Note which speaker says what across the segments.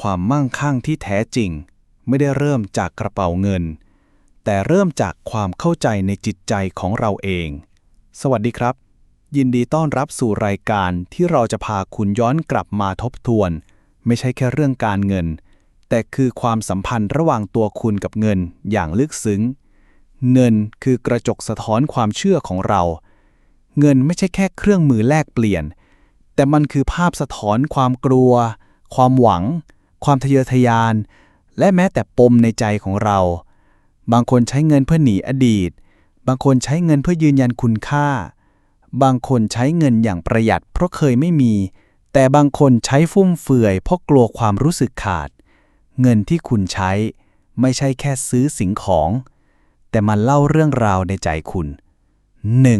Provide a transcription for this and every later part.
Speaker 1: ความมั่งคั่งที่แท้จริง ไม่ได้เริ่มจากกระเป๋าเงิน แต่เริ่มจากความเข้าใจในจิตใจของเราเอง สวัสดีครับ ยินดีต้อนรับสู่รายการที่เราจะพาคุณย้อนกลับมาทบทวน ไม่ใช่แค่เรื่องการเงิน แต่คือความสัมพันธ์ระหว่างตัวคุณกับเงินอย่างลึกซึ้ง เงินคือกระจกสะท้อนความเชื่อของเรา เงินไม่ใช่แค่เครื่องมือแลกเปลี่ยน แต่มันคือภาพสะท้อนความกลัวความหวัง ความทะเยอทะยาน และแม้แต่ปมในใจของเรา บางคนใช้เงินเพื่อหนีอดีต บางคนใช้เงินเพื่อยืนยันคุณค่า บางคนใช้เงินอย่างประหยัดเพราะเคยไม่มี แต่บางคนใช้ฟุ่มเฟือยเพราะกลัวความรู้สึกขาด เงินที่คุณใช้ไม่ใช่แค่ซื้อสิ่งของ แต่มันเล่าเรื่องราวในใจคุณ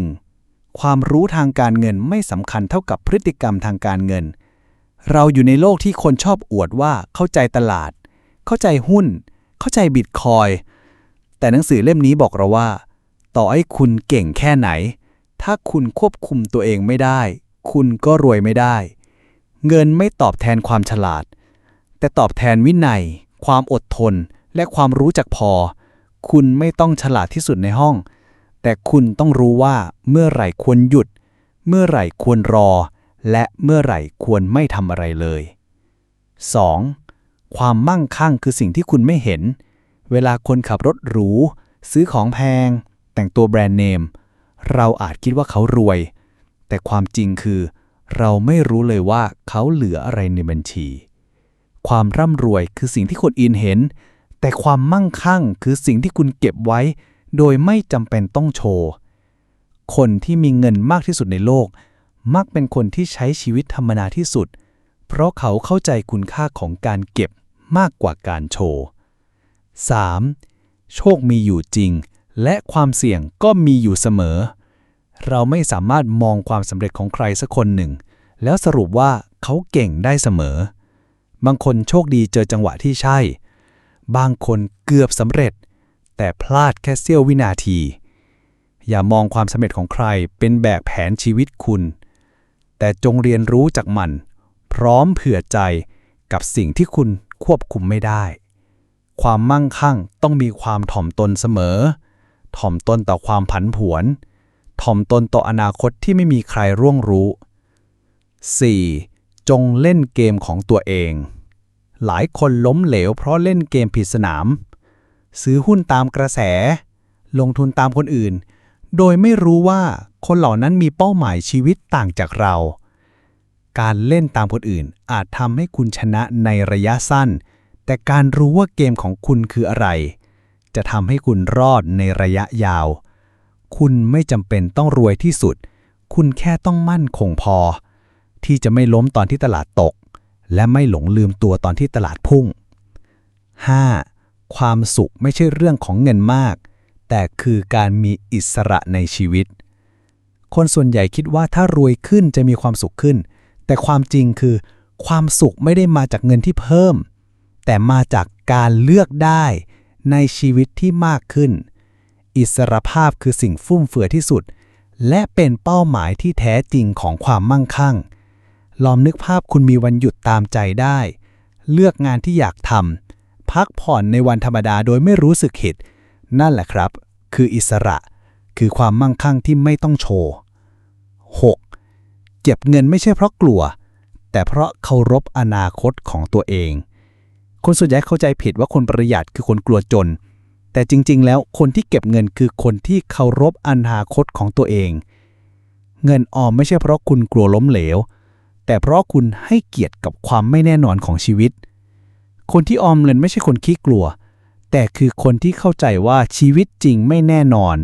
Speaker 1: 1. ความรู้ทางการเงินไม่สำคัญเท่ากับพฤติกรรมทางการเงิน เราอยู่ในโลกที่คนชอบอวดว่าเข้าใจตลาด เข้าใจหุ้น เข้าใจบิตคอยแต่หนังสือเล่มนี้บอกเราว่า ต่อให้คุณเก่งแค่ไหน ถ้าคุณควบคุมตัวเองไม่ได้ คุณก็รวยไม่ได้ เงินไม่ตอบแทนความฉลาด แต่ตอบแทนวินัย ความอดทน และความรู้จักพอ คุณไม่ต้องฉลาดที่สุดในห้อง แต่คุณต้องรู้ว่าเมื่อไหร่ควรหยุด เมื่อไหร่ควรรอ และเมื่อไหร่ควรไม่ทำอะไรเลย 2. ความมั่งคั่งคือสิ่งที่คุณไม่เห็น เวลาคนขับรถหรู ซื้อของแพง แต่งตัวแบรนด์เนม เราอาจคิดว่าเขารวย แต่ความจริงคือ เราไม่รู้เลยว่าเขาเหลืออะไรในบัญชี ความร่ำรวยคือสิ่งที่คนอื่นเห็น แต่ความมั่งคั่งคือสิ่งที่คุณเก็บไว้ โดยไม่จำเป็นต้องโชว์ คนที่มีเงินมากที่สุดในโลก มักเป็นคนที่ใช้ชีวิตธรรมดาที่สุด เพราะเขาเข้าใจคุณค่าของการเก็บมากกว่าการโชว์ 3. โชคมีอยู่จริง และความเสี่ยงก็มีอยู่เสมอ เราไม่สามารถมองความสำเร็จของใครสักคนหนึ่ง แล้วสรุปว่าเขาเก่งได้เสมอ บางคนโชคดีเจอจังหวะที่ใช่ บางคนเกือบสำเร็จ แต่พลาดแค่เสี้ยววินาที อย่ามองความสำเร็จของใครเป็นแบบแผนชีวิตคุณ แต่จงเรียนรู้จากมัน พร้อมเผื่อใจกับสิ่งที่คุณควบคุมไม่ได้ ความมั่งคั่งต้องมีความถ่อมตนเสมอ ถ่อมตนต่อความผันผวน ถ่อมตนต่ออนาคตที่ไม่มีใครร่วงรู้ 4. จงเล่นเกมของตัวเอง หลายคนล้มเหลวเพราะเล่นเกมผิดสนาม ซื้อหุ้นตามกระแส ลงทุนตามคนอื่น โดยไม่รู้ว่า คนเหล่านั้นมีเป้าหมายชีวิตต่างจากเรา การเล่นตามคนอื่นอาจทำให้คุณชนะในระยะสั้น แต่การรู้ว่าเกมของคุณคืออะไร จะทำให้คุณรอดในระยะยาว คุณไม่จำเป็นต้องรวยที่สุด คุณแค่ต้องมั่นคงพอ ที่จะไม่ล้มตอนที่ตลาดตก และไม่หลงลืมตัวตอนที่ตลาดพุ่ง 5. ความสุขไม่ใช่เรื่องของเงินมาก แต่คือการมีอิสระในชีวิต คนส่วนใหญ่คิดว่าถ้ารวยขึ้นจะมีความสุขขึ้น แต่ความจริงคือ ความสุขไม่ได้มาจากเงินที่เพิ่ม แต่มาจากการเลือกได้ในชีวิตที่มากขึ้น อิสรภาพคือสิ่งฟุ่มเฟือยที่สุด และเป็นเป้าหมายที่แท้จริงของความมั่งคั่ง ลองนึกภาพคุณมีวันหยุดตามใจได้ เลือกงานที่อยากทำพักผ่อนในวันธรรมดาโดยไม่รู้สึกผิด นั่นแหละครับ คืออิสระ คือความมั่งคั่งที่ไม่ต้องโชว์ 6. เก็บเงินไม่ใช่เพราะกลัว แต่เพราะเคารพอนาคตของตัวเอง คนส่วนใหญ่เข้าใจผิดว่าคนประหยัดคือคนกลัวจน แต่จริง ๆ แล้วคนที่เก็บเงินคือคนที่เคารพอนาคตของตัวเอง เงินออมไม่ใช่เพราะคุณกลัวล้มเหลว แต่เพราะคุณให้เกียรติกับความไม่แน่นอนของชีวิต คนที่ออมเงินไม่ใช่คนขี้กลัว แต่คือคนที่เข้าใจว่าชีวิตจริงไม่แน่นอน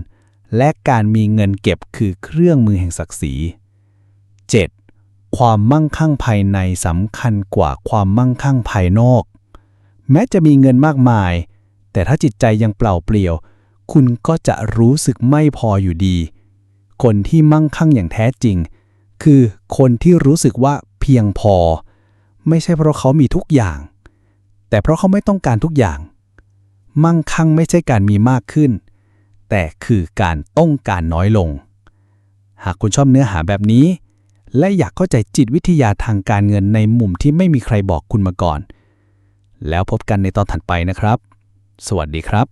Speaker 1: และการมีเงินเก็บคือเครื่องมือแห่งศักดิ์ศรี 7. ความมั่งคั่งภายในสำคัญกว่าความมั่งคั่งภายนอก แม้จะมีเงินมากมาย แต่ถ้าจิตใจยังเปล่าเปลี่ยว คุณก็จะรู้สึกไม่พออยู่ดี คนที่มั่งคั่งอย่างแท้จริง คือคนที่รู้สึกว่าเพียงพอ ไม่ใช่เพราะเขามีทุกอย่าง แต่เพราะเขาไม่ต้องการทุกอย่าง มั่งคั่งไม่ใช่การมีมากขึ้น แต่คือการต้องการน้อยลง หากคุณชอบเนื้อหาแบบนี้ และอยากเข้าใจจิตวิทยาทางการเงินในมุมที่ไม่มีใครบอกคุณมาก่อน แล้วพบกันในตอนถัดไปนะครับ สวัสดีครับ